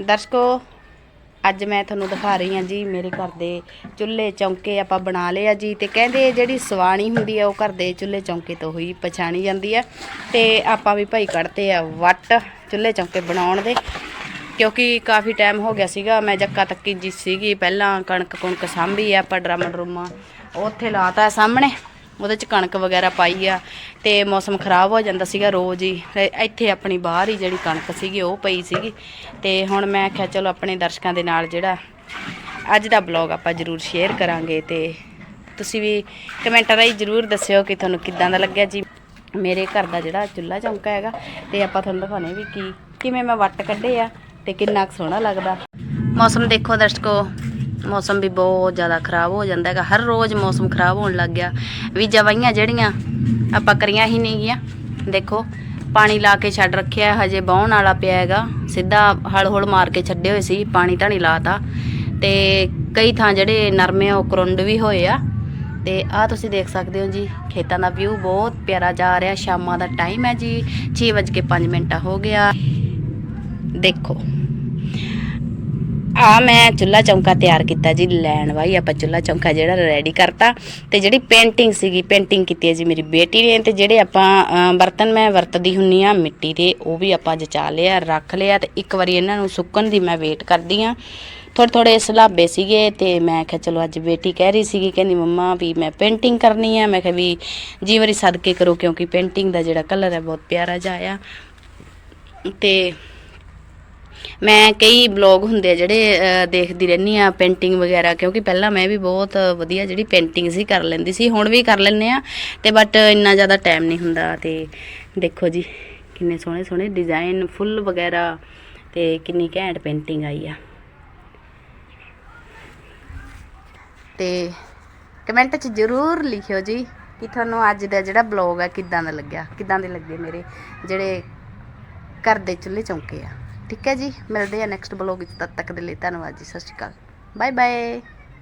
ਦਰਸ਼ਕੋ, ਅੱਜ ਮੈਂ ਤੁਹਾਨੂੰ ਦਿਖਾ ਰਹੀ ਹਾਂ ਜੀ ਮੇਰੇ ਘਰ ਦੇ ਚੁੱਲ੍ਹੇ ਚੌਂਕੇ ਆਪਾਂ ਬਣਾ ਲਏ ਆ ਜੀ ਤੇ ਕਹਿੰਦੇ ਜਿਹੜੀ ਸਵਾਣੀ ਹੁੰਦੀ ਆ ਉਹ ਘਰ ਦੇ ਚੁੱਲ੍ਹੇ ਚੌਂਕੇ ਤੋਂ ਹੀ ਪਛਾਣੀ ਜਾਂਦੀ ਆ ਤੇ ਆਪਾਂ ਵੀ ਭਾਈ ਕੱਢਦੇ ਆ ਵੱਟ ਚੁੱਲ੍ਹੇ ਚੌਂਕੇ ਬਣਾਉਣ ਦੇ ਕਿਉਂਕਿ ਕਾਫੀ ਟਾਈਮ ਹੋ ਗਿਆ ਸੀਗਾ, ਮੈਂ ਜੱਕਾ ਤੱਕੀ ਜੀ ਸੀਗੀ, ਪਹਿਲਾਂ ਕਣਕ ਕੁਣਕ ਸਾਂਭੀ ਆ, ਆਪਾਂ ਡਰਮ ਡਰੂਮਾ ਉੱਥੇ ਲਾਤਾ ਸਾਹਮਣੇ। ਉਹਦੇ ਚ ਕਣਕ ਵਗੈਰਾ ਪਾਈ ਆ ਤੇ ਮੌਸਮ ਖਰਾਬ ਹੋ ਜਾਂਦਾ ਸੀਗਾ ਰੋਜ਼ ਹੀ। ਇੱਥੇ ਆਪਣੀ ਬਾਹਰ ਹੀ ਜਿਹੜੀ ਕਣਕ ਸੀਗੀ, ਉਹ ਪਈ ਸੀਗੀ। ਤੇ ਹੁਣ ਮੈਂ ਆਖਿਆ ਚਲੋ ਆਪਣੇ ਦਰਸ਼ਕਾਂ ਦੇ ਨਾਲ ਜਿਹੜਾ ਅੱਜ ਦਾ ਬਲੌਗ ਆਪਾਂ ਜ਼ਰੂਰ ਸ਼ੇਅਰ ਕਰਾਂਗੇ ਤੇ ਤੁਸੀਂ ਵੀ ਕਮੈਂਟਾਂ ਰਾਹੀਂ ਜ਼ਰੂਰ ਦੱਸਿਓ ਕਿ ਤੁਹਾਨੂੰ ਕਿੱਦਾਂ ਦਾ ਲੱਗਿਆ ਜੀ। ਮੇਰੇ ਘਰ ਦਾ ਜਿਹੜਾ ਚੁੱਲ੍ਹਾ ਚੌਂਕਾ ਹੈਗਾ ਤੇ ਆਪਾਂ ਤੁਹਾਨੂੰ ਦਿਖਾਉਣੇ ਵੀ ਕੀ, ਕਿਵੇਂ ਮੈਂ ਵੱਟ ਕੱਢੇ ਆ ਤੇ ਕਿੰਨਾ ਕੁ ਸੋਹਣਾ ਲੱਗਦਾ। ਮੌਸਮ ਦੇਖੋ ਦਰਸ਼ਕੋ। ਮੌਸਮ ਵੀ ਬਹੁਤ ਜ਼ਿਆਦਾ ਖਰਾਬ ਹੋ ਜਾਂਦਾ ਹੈਗਾ। ਹਰ ਰੋਜ਼ ਮੌਸਮ ਖਰਾਬ ਹੋਣ ਲੱਗ ਗਿਆ। ਵੀ ਜਵਾਈਆਂ ਜਿਹੜੀਆਂ, ਆਪਾਂ ਕਰੀਆਂ ਹੀ ਨਹੀਂ ਗੀਆਂ। ਦੇਖੋ, ਪਾਣੀ ਲਾ ਕੇ ਛੱਡ ਰੱਖਿਆ, ਹਜੇ ਬਾਉਣ ਵਾਲਾ ਪਿਆ ਹੈਗਾ। ਸਿੱਧਾ ਹਲ ਹੁਲ ਮਾਰ ਕੇ ਛੱਡੇ ਹੋਏ ਸੀ, ਪਾਣੀ ਧਾਣੀ ਲਾਤਾ। ਤੇ ਕਈ ਥਾਂ ਜਿਹੜੇ ਨਰਮੇ ਉਹ ਕਰੁੰਡ ਵੀ ਹੋਏ ਆ। ਤੇ ਆ ਤੁਸੀਂ ਦੇਖ ਸਕਦੇ ਹੋ ਜੀ, ਖੇਤਾਂ ਦਾ ਵਿਊ ਬਹੁਤ ਪਿਆਰਾ ਜਾ ਰਿਹਾ। ਸ਼ਾਮਾਂ ਦਾ ਟਾਈਮ ਹੈ ਜੀ 6:05 ਮਿੰਟ ਹੋ ਗਿਆ। ਦੇਖੋ। ਆ ਮੈਂ ਚੁੱਲਾ ਚੌਂਕਾ ਤਿਆਰ ਕੀਤਾ ਜੀ ਲੈਣ ਵਾਈ, ਆਪਾਂ ਚੁੱਲਾ ਚੌਂਕਾ ਜਿਹੜਾ ਰੈਡੀ ਕਰਤਾ ਤੇ ਜਿਹੜੀ ਪੇਂਟਿੰਗ ਸੀਗੀ ਪੇਂਟਿੰਗ ਕੀਤੀ ਹੈ ਜੀ ਮੇਰੀ ਬੇਟੀ ਨੇ ਤੇ ਜਿਹੜੇ ਆਪਾਂ ਬਰਤਨ ਮੈਂ ਵਰਤਦੀ ਹੁੰਨੀ ਆ ਮਿੱਟੀ ਦੇ, ਉਹ ਵੀ ਆਪਾਂ ਜਚਾ ਲਿਆ, ਰੱਖ ਲਿਆ ਤੇ ਇੱਕ ਵਾਰੀ ਇਹਨਾਂ ਨੂੰ ਸੁੱਕਣ ਦੀ ਮੈਂ ਵੇਟ ਕਰਦੀ ਆ। ਥੋੜੇ ਥੋੜੇ ਸਲਾਬੇ ਸੀਗੇ ਤੇ ਮੈਂ ਕਿਹਾ ਚਲੋ ਅੱਜ ਬੇਟੀ ਕਹਿ ਰਹੀ ਸੀਗੀ, ਕਹਿੰਦੀ ਮੰਮਾ ਵੀ ਮੈਂ ਪੇਂਟਿੰਗ ਕਰਨੀ ਆ, ਮੈਂ ਕਿਹਾ ਵੀ ਜੀ ਵਾਰੀ ਸਦਕੇ ਕਰੋ ਕਿਉਂਕਿ ਪੇਂਟਿੰਗ ਦਾ ਜਿਹੜਾ ਕਲਰ ਹੈ ਬਹੁਤ ਪਿਆਰਾ ਜਿਹਾ ਆ। ਤੇ ਮੈਂ ਕਈ ਬਲੌਗ ਹੁੰਦੇ ਆ ਜਿਹੜੇ ਦੇਖਦੀ ਰਹਿੰਦੀ ਆ ਪੇਂਟਿੰਗ ਵਗੈਰਾ, ਕਿਉਂਕਿ ਪਹਿਲਾਂ ਮੈਂ ਵੀ ਬਹੁਤ ਵਧੀਆ ਜਿਹੜੀ ਪੇਂਟਿੰਗ ਸੀ ਕਰ ਲੈਂਦੀ ਸੀ, ਹੁਣ ਵੀ ਕਰ ਲੈਂਦੇ ਆ ਤੇ ਬਟ ਇੰਨਾ ਜ਼ਿਆਦਾ ਟਾਈਮ ਨਹੀਂ ਹੁੰਦਾ, ਤੇ ਦੇਖੋ ਜੀ, ਕਿੰਨੇ ਸੋਹਣੇ ਸੋਹਣੇ ਡਿਜ਼ਾਈਨ ਫੁੱਲ ਵਗੈਰਾ, ਤੇ ਕਿੰਨੀ ਘੈਂਟ ਪੇਂਟਿੰਗ ਆਈ ਆ। ਤੇ ਕਮੈਂਟ 'ਚ ਜ਼ਰੂਰ ਲਿਖਿਓ ਜੀ ਕਿ ਤੁਹਾਨੂੰ ਅੱਜ ਦਾ ਜਿਹੜਾ ਬਲੌਗ ਆ ਕਿੱਦਾਂ ਦਾ ਲੱਗਿਆ, ਕਿੱਦਾਂ ਦੇ ਲੱਗੇ ਮੇਰੇ ਜਿਹੜੇ ਘਰ ਦੇ ਚੁੱਲ੍ਹੇ ਚੌਂਕੇ ਆ। ਠੀਕ ਹੈ ਜੀ, ਮਿਲਦੇ ਆ ਨੈਕਸਟ ਬਲੌਗ ਵਿੱਚ ਤਦ ਤੱਕ ਦੇ ਲਈ, ਧੰਨਵਾਦ ਜੀ, ਸਤਿ ਸ਼੍ਰੀ ਅਕਾਲ। Bye bye